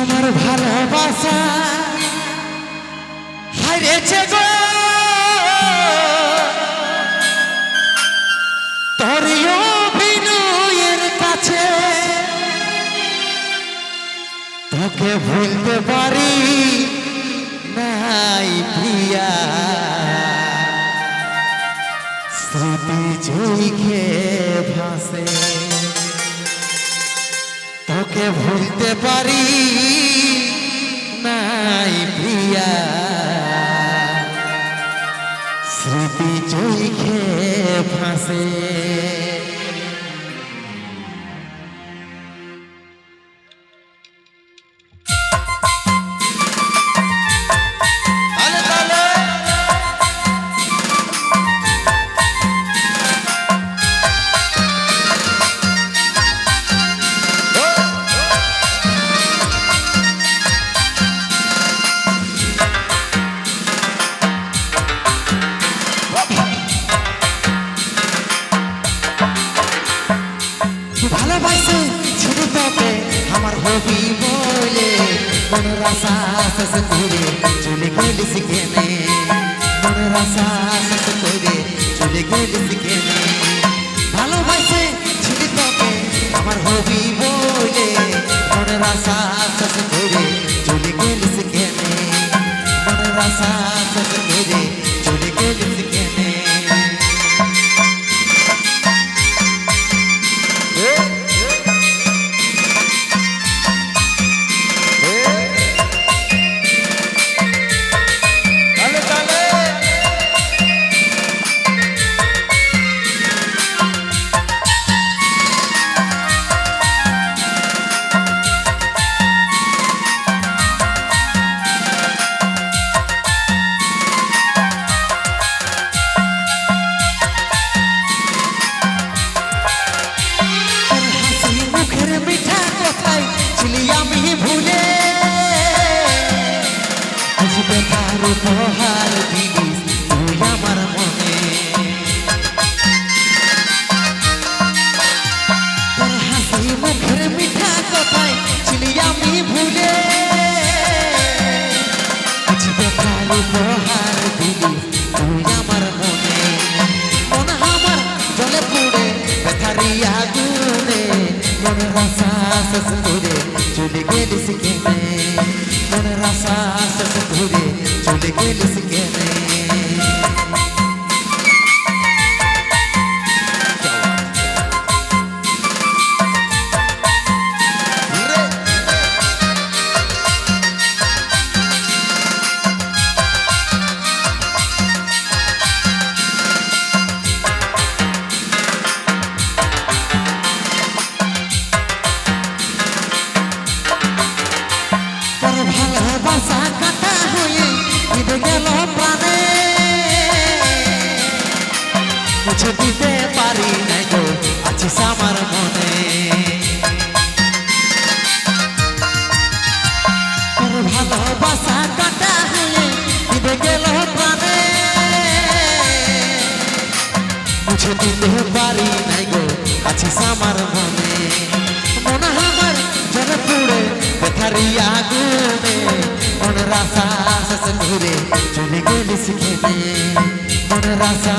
আমার ভালোবাসা হারিয়েছে গো। তোর অভিনয়ের কাছে তোকে ভুলতে পারি নাই প্রিয়া। স্মৃতি চুইখে ভাসে। তোকে ভুলতে পারি? নাই প্রিয়া। স্মৃতি চুইখে ভাসে হবি বলে মনের আশা শেষ করে, চলে গেলিস কেনে মনের আশা শেষ করে, চলে গেলিস কেনে ভালোবাসে ছিড়ে তবে আমার হবি বলে উপহার দিলিস তুই আমার মনে। তোর হাসি, মুখের মিঠা কথাই ছিলি আমি ভুলে। আজ বেকার উপহার দিলিস তুই আমার মনে। মন আমার জলে পুড়ে ব্যথারিয়া গুনে মনের আশা শেষ করে চলে গেলিস কেনে। মনের আশা শেষ করে চলে গেলিস কেনে তোর মুছে দিতে পারি নাই গো, আছিস আমার মনে। মনে আমার জলে পুড়ে বেথারিয়া গুনে মনের আশা শেষ করে চলে গেলিস খেতে। মনের আশা